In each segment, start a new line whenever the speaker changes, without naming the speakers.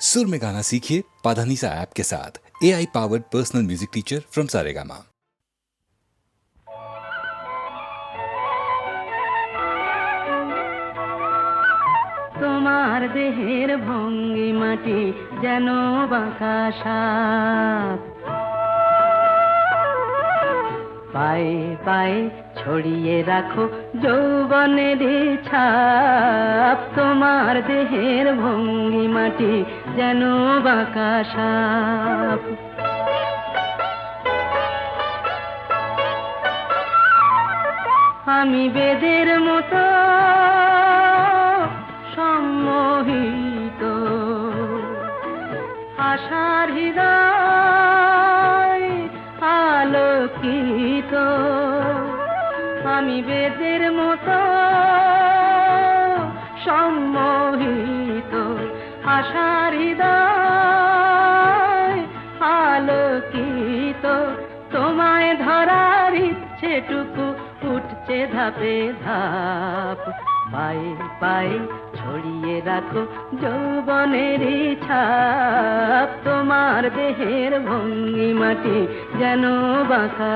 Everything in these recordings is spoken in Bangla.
सुर में गाना सीखिए पाधानीसा ऐप के साथ A I powered personal music teacher from Saregama
তোমার দেহের ভঙ্গিমাটি যেন বাঁকা সাপ পায়ে পায়ে ছড়িয়ে রাখো যৌবনের ছাপ। তোমার দেহের ভঙ্গিমাটি যেন বাঁকা সাপ। আমি বেদের মতো সম্মোহিত। আশার হৃদয় আলোকিত। আমি বেদের মতো সম্মোহিত আশার হৃদয় আলোকিত। তোমায় ধরার ইচ্ছেটুকু উঠছে ধাপে ধাপ। পায়ে পায়ে ছড়িয়ে রাখো যৌবনের ছাপ। তোমার দেহের ভঙ্গিমাটি যেন বাঁকা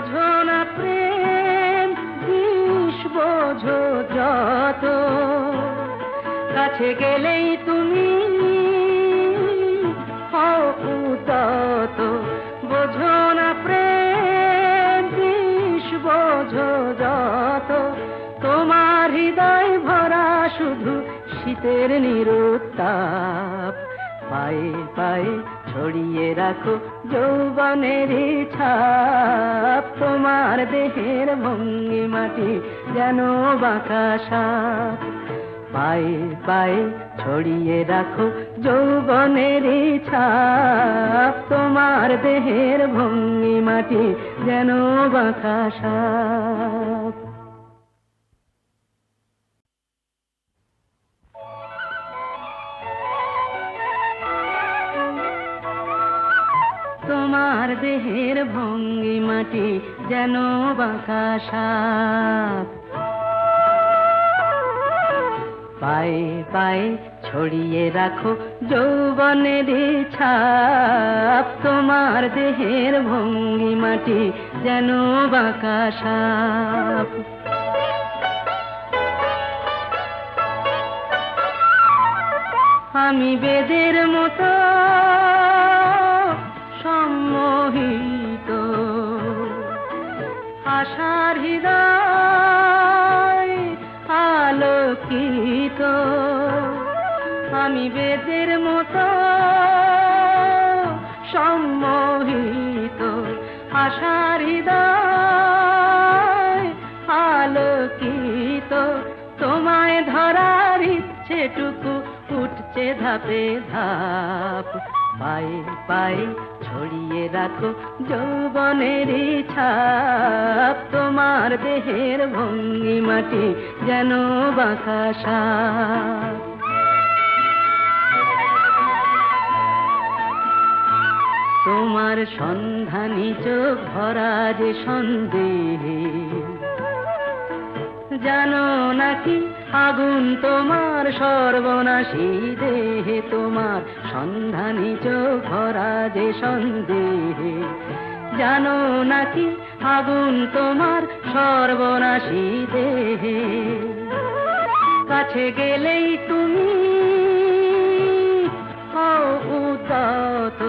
বোঝো না প্রেম, বিষ বোঝো যত। কাছে গেলেই তুমি উদাত। বোঝো না প্রেম, বিষ বোঝো যত। তোমার হৃদয় ভরা শুধু শীতের নিরুত্তাপ। পায়ে পায়ে ছড়িয়ে রাখো যৌবনের ছাপ। তোমার দেহের ভঙ্গি মাটি যেন বাতাসা পায়ে পায়ে ছড়িয়ে রাখো যৌবনের ছাপ। তোমার দেহের ভঙ্গি মাটি যেন বাতাসা তোমার দেহের ভঙ্গি মাটি যেন বাঁকা সাপ। পায়ে পায়ে ছড়িয়ে রাখো যৌবনের ছাপ। তোমার দেহের ভঙ্গি মাটি যেন বাঁকা সাপ। আমি বেদের মতো সম্মোহিত। আশার হৃদয় আলোকিত। আমি বেদের মতো সম্মোহিত। আশার হৃদয় আলোকিত। তোমায় ধরার ইচ্ছেটুকু উঠছে ধাপে ধাপ। পায়ে ছড়িয়ে রাখো যৌবনের ছাপ, তোমার দেহের ভঙ্গি মাটি যেন বাঁকা সাপ। তোমার সন্ধানী চোখ ভরা যে সন্দেহে, জানো নাকি আগুন তোমার সর্বনাশী দেহে, তোমার সন্ধানী চোখ যে সন্দেহে। জানো নাকি আগুন তোমার সর্বনাশী দেহে? কাছে গেলেই তুমি উদাত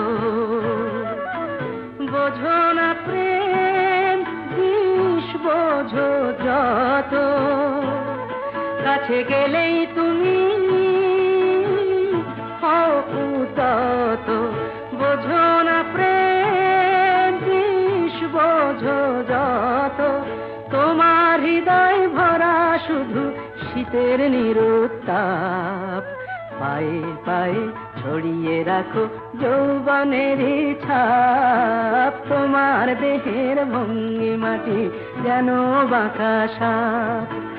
বোঝো না প্রেম, বিষ বোঝো যত। কাছে গেলেই তুমি উদাত। বোঝো না প্রেম বোঝো যত। তোমার হৃদয় ভরা
শুধু শীতের নিরুত্তাপ। পায়ে পায়ে ছড়িয়ে রাখো যৌবনের ছাপ। তোমার দেহের ভঙ্গি মাটি যেন বাঁকা সাপ।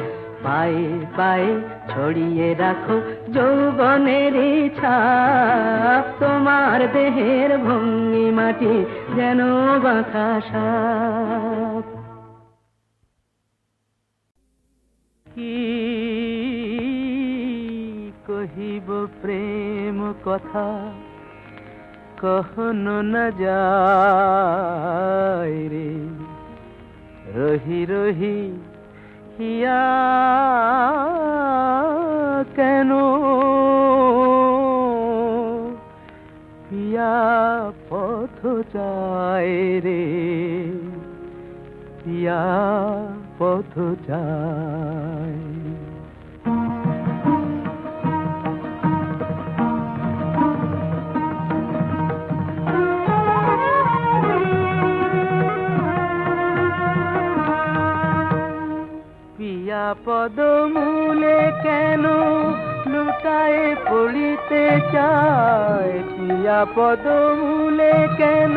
পায়ে পায়ে ছড়িয়ে রাখো যৌবনের ছাপ। তোমার দেহের ভঙ্গি মাটি যেন বাঁকা সাপ। কি কহিব প্রেম কথা? কখনো না যায় রে। রহি রহি হিয়া কেন? পিয়া পথ চায় রে পিয়া পথ চায়। পদমূলে কেন লুটায়ে পড়িতে চায়? পিয়া পদমূলে কেন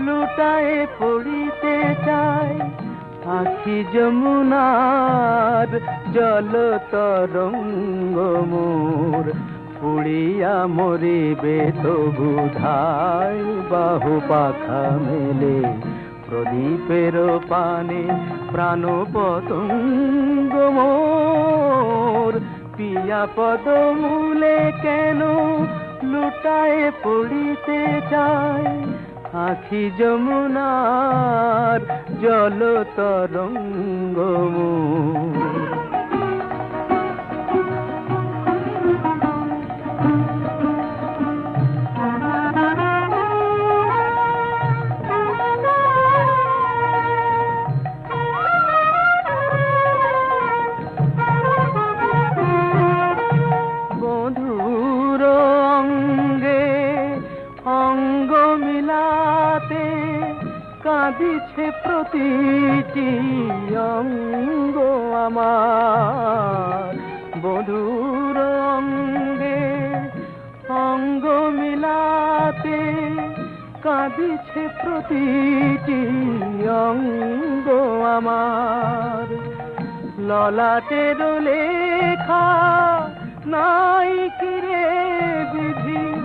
লুটায়ে পড়িতে চায়? আখি যমুনার জল তরঙ্গ মোর, পুড়িয়া মরিবে তো বুধাই বাহু পাখা মেলে। প্রদীপের পানে প্রাণ পতঙ্গ মোর। পিয়া পদমূলে কেন লুটায় পড়িতে চায়? আখি যমুনার জল তরঙ্গ মোর। প্রতিটি অঙ্গ আমার। বধুর অঙ্গে অঙ্গ মিলাতে কাঁদিছে প্রতিটি অঙ্গ আমার। ললাটের লেখা নাই কিরে বিধি?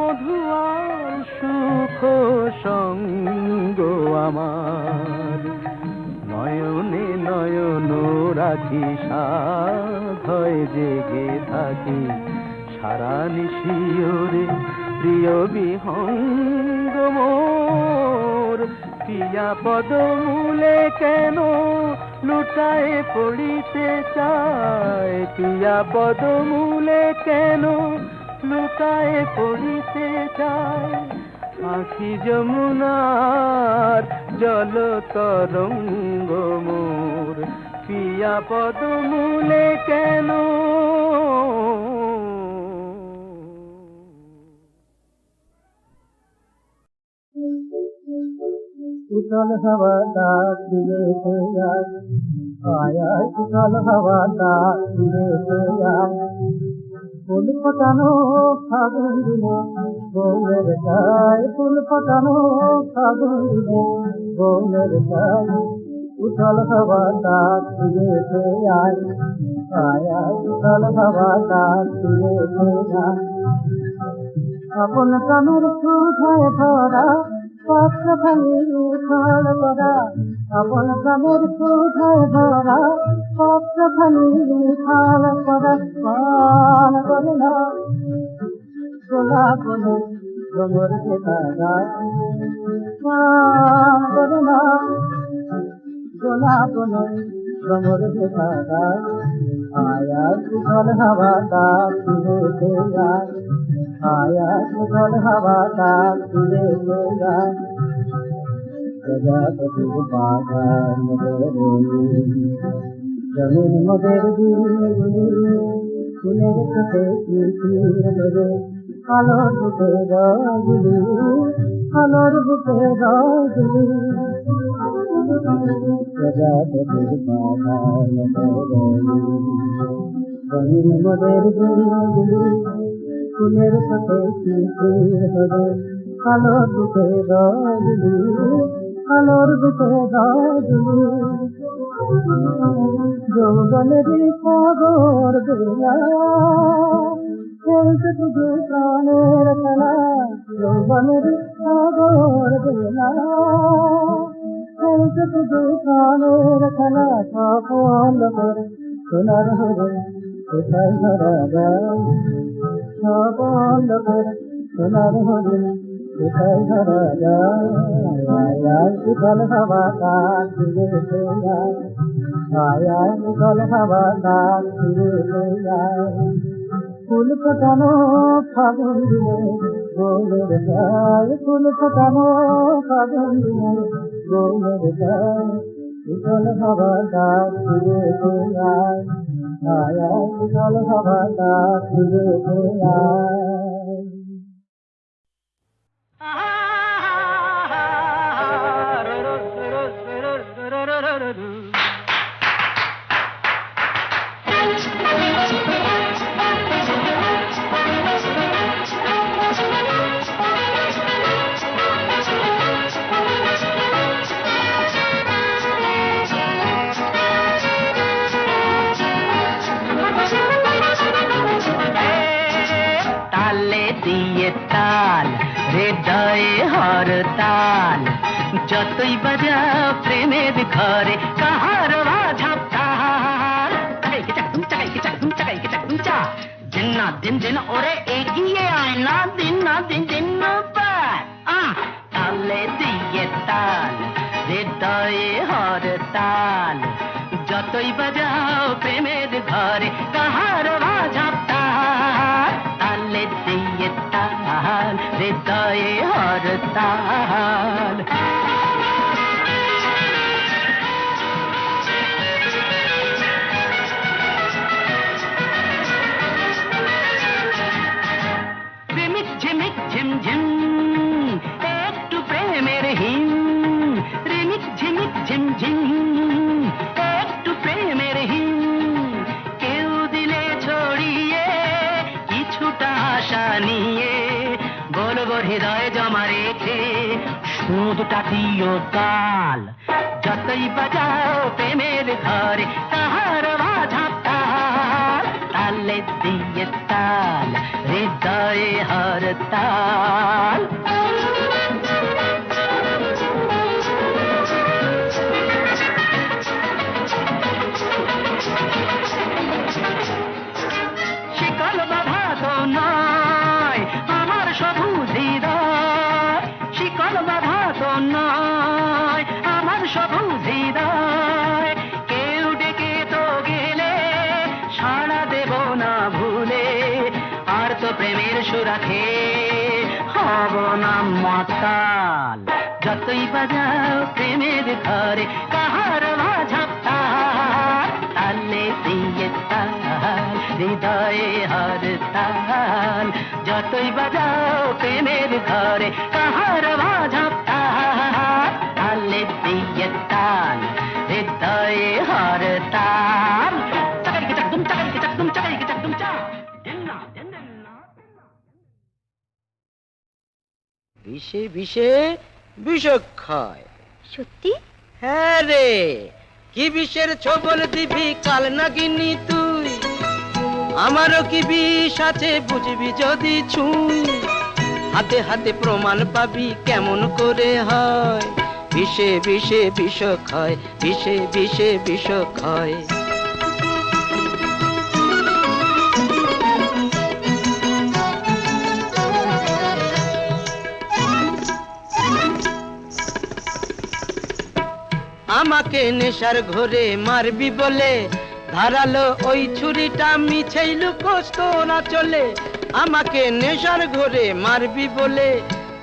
বধুয়ার সুখ সঙ্গ আমার। নয়নে নয়ন রাখি সাধয় জেগে থাকি। সারা নিশিওরে প্রিয় বিহঙ্গ মোর। পিয়া পদমূলে কেন লুটায় পড়িতে চায়? পিয়া পদমূলে কেন লুটায় পড়িতে চায়। আখি যমুনার জল তরঙ্গ মোর। পিয়া পদ কেন?
শীতল হওয়া দাগ দিলে আয়া। উতল হওয়া দাগ ফুল ফোটানো ফাগুন দিনে বউয়ের গায়ে ফুল ফোটানো ফাগুন দিনে বউয়ের গায়ে উথল হাওয়া ডাক দিয়েছে আয় আয়া উথল হাওয়া ডাক দিয়েছে আয় আপন কামের সুধায় ভরা পাত্র ভাঙি উথল করা তপন কামর শোধা ধরা সপ্তখানি খাল পরস্পান করে না। গোলা বলে গোবর কে তারা পান করে না। গোলা বলে গোবর আয়া সুখল হাওয়া তা ফিরে দে আয়া সুখল হাওয়া তা ফিরে দে بابا مدر دير ڪٽي ڏکيو رضا بابا مدر بندي سٺي سنڌي هلو ٻڌي پاڍر گاڏڪ دڪان جو بن ديپور گل ڪلچ دي دڪان سنر سنر हवाल हवा दाख साया हवा दाखी बुल खटानो फे गोल फटानो खागने गोल हवा दाखी बो
ना हवा दाखार হৃদয়ে হর তাল যতই বাজা প্রেমের ঘরে কাহার বাঝা তাল চাকাইকে চাকুম চাকাইকে চাকুম চাকাইকে চাকুম চা দিন না দিন দিন ওরে এগিয়ে আয় না দিন না দিন দিন না পার আহ, তালে দিয়ে তাল হৃদয়ে হর তাল যতই বাজাও প্রেমের ঘরে কাহার বাজা তাল তালে দিয়ে তাল হৃদয়ে হর তাল প্রেমিক ঝিমিক ঝিমঝিম একটু প্রেমের হিম রিমিক ঝিমিক ঝিমঝিম একটু হৃদয় জমা রেখে সুদটা দিও কাল যতই বাজাও প্রেমের ঘরে তাহার বাধা তাল তালে দিয়ে তাল হৃদয়ে হর তাল প্রেমের সুরাখে হব না মাতাল যতই বাজাও প্রেমের ঘরে কাহার মাঝা তাল তালে দিয়ে তাল হৃদয়ে হর তাল যতই বাজাও প্রেমের ঘরে কাহার মাঝা তাল তালে দিয়ে তাল হৃদয়ে হর তাল বিষে বিষে বিষক্ষয়।
সত্যি?
হ্যাঁ রে কি বিষের ছবল দিবি কাল নাগিনি তুই? আমারও কি বিষ আছে বুঝবি যদি ছুঁই? হাতে হাতে প্রমাণ পাবি কেমন করে হয়? বিষে বিষে বিষ খায় বিষে বিষে বিষ আমাকে নেশার ঘরে মারবি বলে। ধারালো ওই ছুরিটা মিছেই লুকোস্ত না চলে। আমাকে নেশার ঘরে মারবি বলে।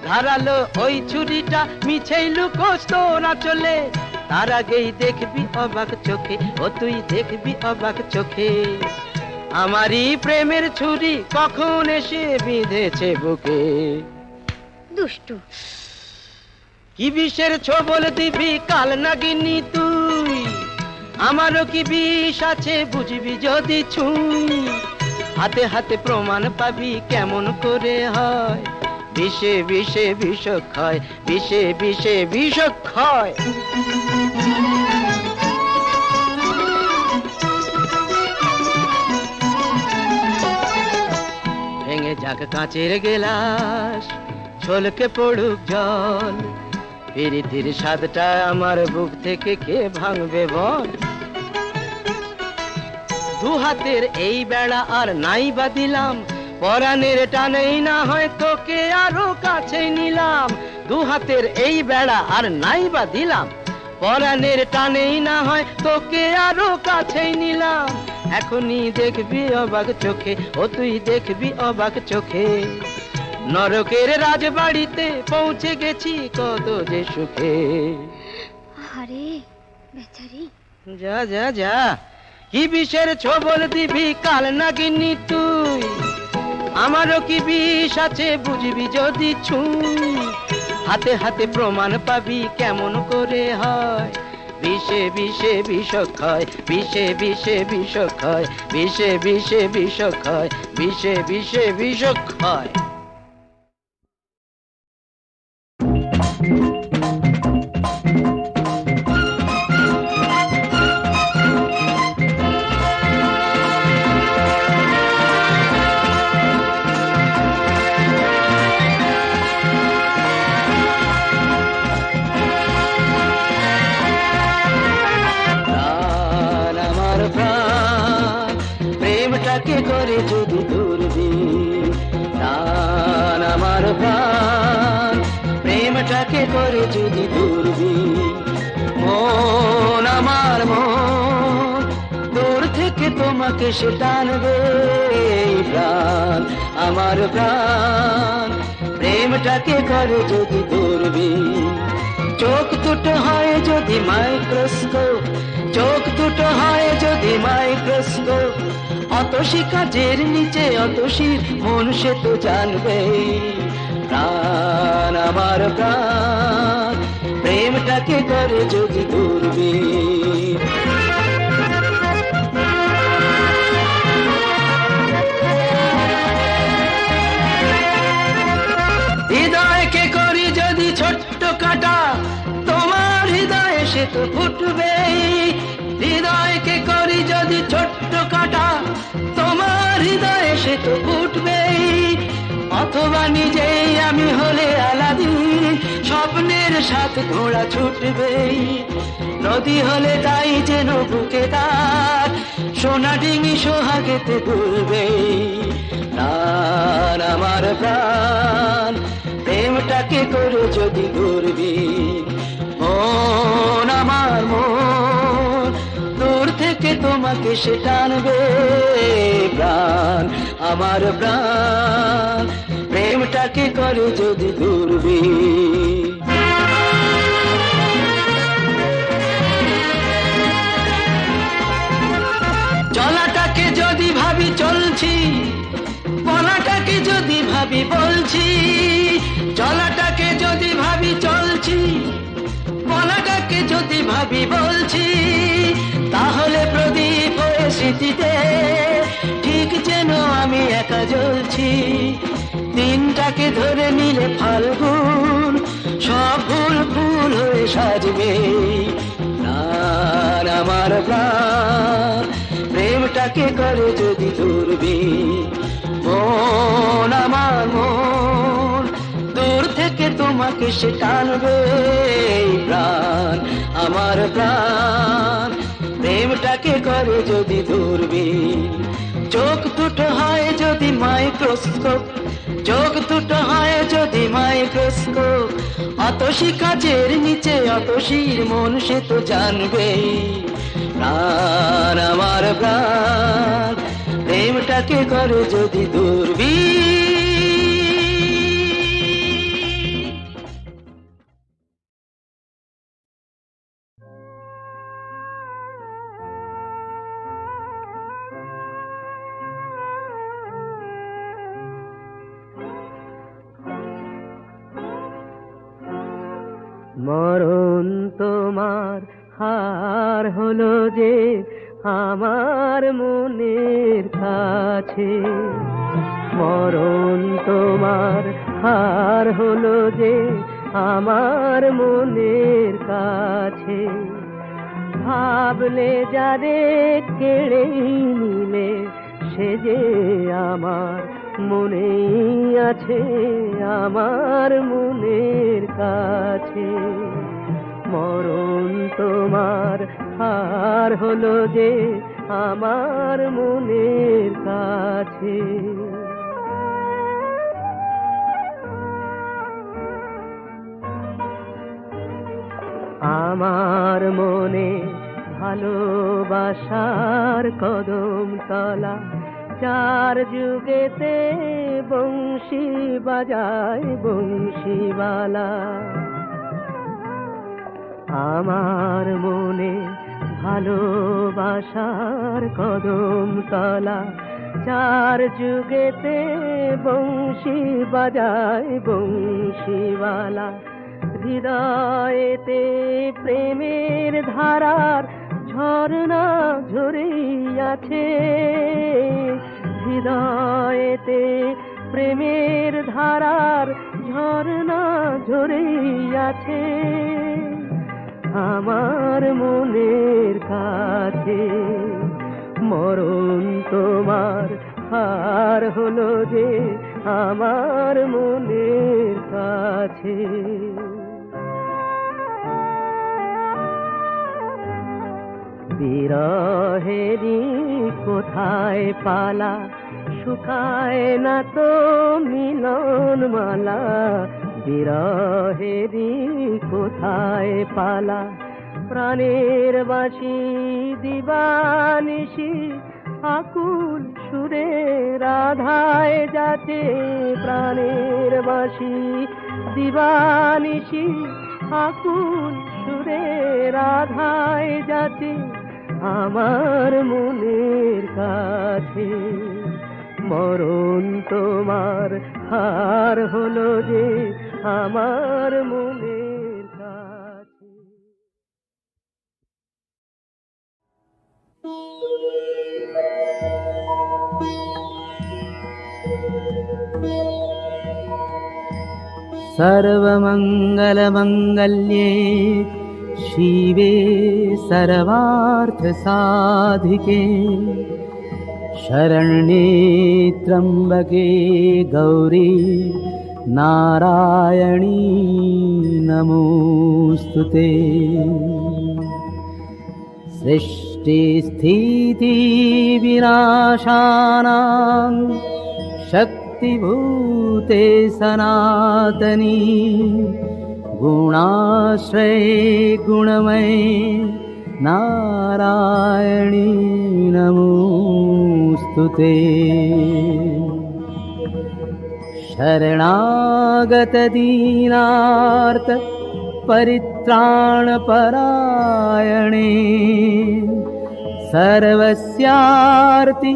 ধারালো ওই ছুরিটা মিছেই লুকোস্ত না চলে। তার আগেই দেখবি অবাক চোখে, ও তুই দেখবি অবাক চোখে। আমারই প্রেমের ছুরি কখন এসে বিঁধেছে বুকে।
দুষ্টু।
কি বিষের ছবল দিবি কাল নাগিনি তুই? আমারও কি বিষ আছে বুঝবি যদি ছুঁই? হাতে হাতে প্রমাণ পাবি কেমন করে হয়? বিষে বিষে বিষ ক্ষয় বিষে বিষে বিষ ক্ষয় ভেঙে যাক কাঁচের গেলাস, ছলকে পড়ুক জল। পিরিতির স্বাদটা আমার বুক থেকে কে ভাঙবে বল? দু হাতের এই বেড়া আর নাই বা দিলাম পরাণের টানেই না হয় তোকে আরও কাছে নিলাম। দু হাতের এই বেড়া আর নাই বা দিলাম পরাণের টানেই না হয় তোকে আরও কাছেই নিলাম। এখনই দেখবি অবাক চোখে, ও তুই দেখবি অবাক চোখে। নরকের রাজবাড়িতে পৌঁছে গেছি কত যে সুখে।
আরে বেচারি।
যা যা যা। কি বিষের ছবল দিবি কাল নাগিনি তুই? আমারও কি বিষ আছে বুঝবি যদি ছুঁই? হাতে হাতে প্রমাণ পাবি কেমন করে হয়? বিষে বিষে বিষ ক্ষয় বিষে বিষে ক্ষয় বিষে বিষে ক্ষয় বিষে বিষে বিষ করে যদি দূরবি মন আমার মন, দূর থেকে তোমাকে সে টানবে প্রাণ, আমার প্রাণ। প্রেমটাকে করে যদি দূরবি, চোখ দুটো হয় যদি মাইক্রোস্কোপ, চোখ দুটো হয় যদি মাইক্রোস্কোপ। অতসী কাজের নিচে অতসীর মন সে তো জানবে প্রাণ, আমার প্রাণ, প্রেমটাকে করে যদি দূরবি হৃদয়কে করি যদি ছোট্ট কাটা, তোমার হৃদয়ে সে তো ফুটবেই। হৃদয়কে করি যদি ছোট্ট কাটা, তোমার হৃদয়ে সে তো ফুটবেই। অথবা নিজেই আমি হলে আলাদিন স্বপ্নের সাথ ঘোড়া ছুটবেই নদী হলে তাই যেন বুকে তার। সোনা ডিঙি সোহাগেতে দুলবেই প্রাণ আমার প্রাণ, প্রেমটাকে করে যদি করবি মন আমার মন, দূর থেকে তোমাকে সে টানবে। প্রাণ আমার প্রাণ। প্রেমটাকে করে যদি করবি চলাটাকে যদি ভাবি চলছি বলাটাকে যদি ভাবি বলছি, চলাটাকে যদি ভাবি চলছি বলাটাকে যদি ভাবি বলছি, তাহলে প্রদীপ হয়ে স্মৃতিতে ঠিক যেন আমি একা জ্বলছি। দিনটাকে ধরে নিলে ফাল্গুন, সব ফুল ফুল হয়ে সাজবে। প্রাণ আমার প্রাণ, প্রেমটাকে করে যদি ধরবি। মন আমার মন, দূর থেকে তোমাকে সে টানবে। প্রাণ আমার প্রাণ, প্রেমটাকে করে যদি ধরবি। চোখ দুটো হয় যদি মাইক্রোস্কোপ চোখ দুটো হয় যদি মাইক্রোস্কোপ। অতসী কাজের নিচে অতসীর মন, সে তো জানবে প্রাণ আমার প্রাণ, প্রেমটাকে করে যদি দূরবী
হার হলো যে আমার মনের কাছে। মরণ তোমার হার হলো যে আমার মনের কাছে। ভাবলে যারে কেড়ে নিলে, সে যে আমার মনেই আছে, আমার মনের কাছে। মরণ তোমার হার হলো যে আমার মনের কাছে। আমার মনে ভালোবাসার কদম তলা চার যুগেতে বংশী বাজায় বংশীবালা। আমার মনে ভালোবাসার কদম তলা। চার যুগেতে বংশী বাজায় বংশীবালা হৃদয়েতে প্রেমের ধারার ঝর্ণা ঝরেই আছে হৃদয়েতে প্রেমের ধারার ঝর্ণা ঝরেই আছে আমার মনের কাছে। মরণ তোমার হার হলো যে আমার মনের কাছে। বিরহেরি কোথায় পালা? শুকায় না তো মিলন মালা বিরহেরি কোথায় পালা? প্রাণের বাসি দিবানিশি, আকুল সুরে রাধায় যাতে প্রাণের বাসি দিবানিশি, আকুল সুরে রাধায় যাতে আমার মনের কাছে। মরণ তোমার হার হলো যে আমার মনের কাছে सर्वमङ्गलमङ्गल्ये शिवे सर्वार्थसाधिके शरण्ये त्र्यम्बके गौरी नारायणी नमोऽस्तु ते। सृष्टिस्थितिविनाशानां शक्तिभूते सनातनी। गुणाश्रये गुणमये नारायणी नमोऽस्तु ते शरणागतदीनार्थ परित्राणपरायणे। सर्वस्यार्ति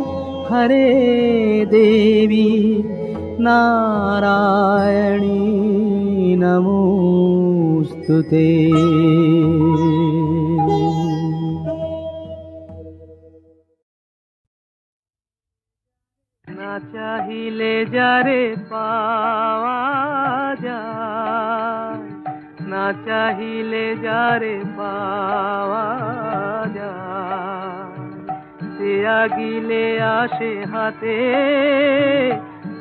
हरे देवी नारायणी नमोऽस्तु ते চাহিলে যারে পাওয়া যায়, না চাহিলে যারে পাওয়া যায়। সে আগিলে আসে হাতে,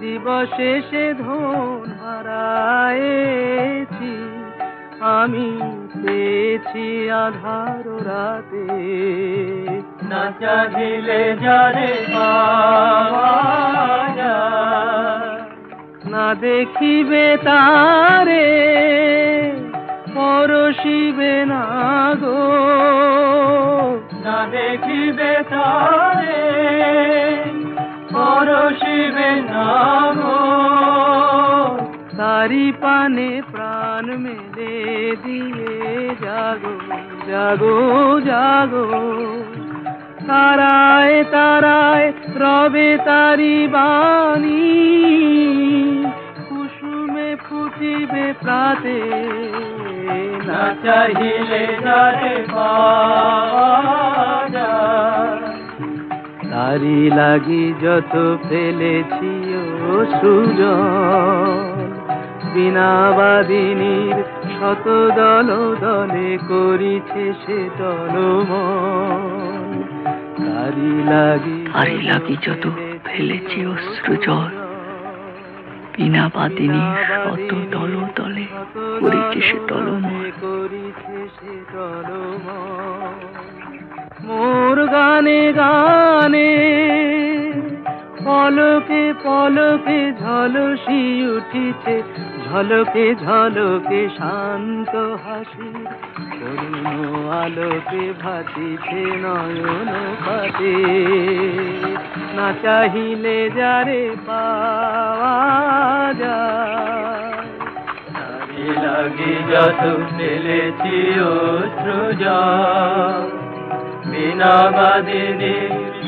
দিবসে সে ধন হারায়েছি। আমি পেয়েছি আধার রাতে না চাহিলে যারে না দেখিবে তারে, পরশিবে না গো। না দেখিবে তারে, পরশিবে না গো। তারি পানে প্রাণ মেলে দিয়ে জাগো জাগো জাগো। তারায় তারায় রবে তারি বাণী। কুসুমে ফুটিবে প্রাতে,
না চাহিলে যারে তারি লাগি যত ফেলেছি ও সুজন, বিনা বাদিনীর শত দল দলে করিছে সে দলমন তারি লাগি
যত ফেলেছি অশ্রু জল। বিনা বাদিনী শত দল দলে করিছে সে
করিছে মোর গানে গানে পলকে পলকে ঝলসি উঠিছে ঝলকে ঝলকে শান্ত হাসি। করুণ আলোকে ভাতিছে নয়ন পাতে। না চাহিলে যারে পাওয়া যায়। লাগি যত ফেলেছি অশ্রুজ বিনা বাদিনী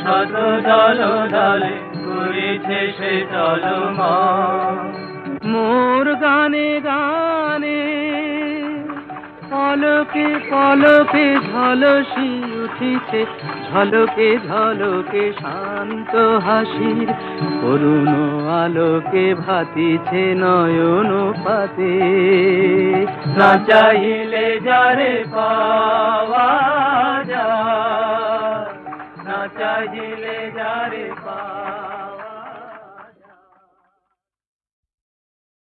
শত দল দলে করিছে সে দল মোর গানে গানে পলকে পলকে, ঝলসি উঠিছে। ঝলকে ঝলকে, শান্ত হাসির করুণ আলোকে ভাতিছে নয়ন পাতে না চাইলে যারে পাওয়া যায়, না চাইলে